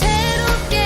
새롭게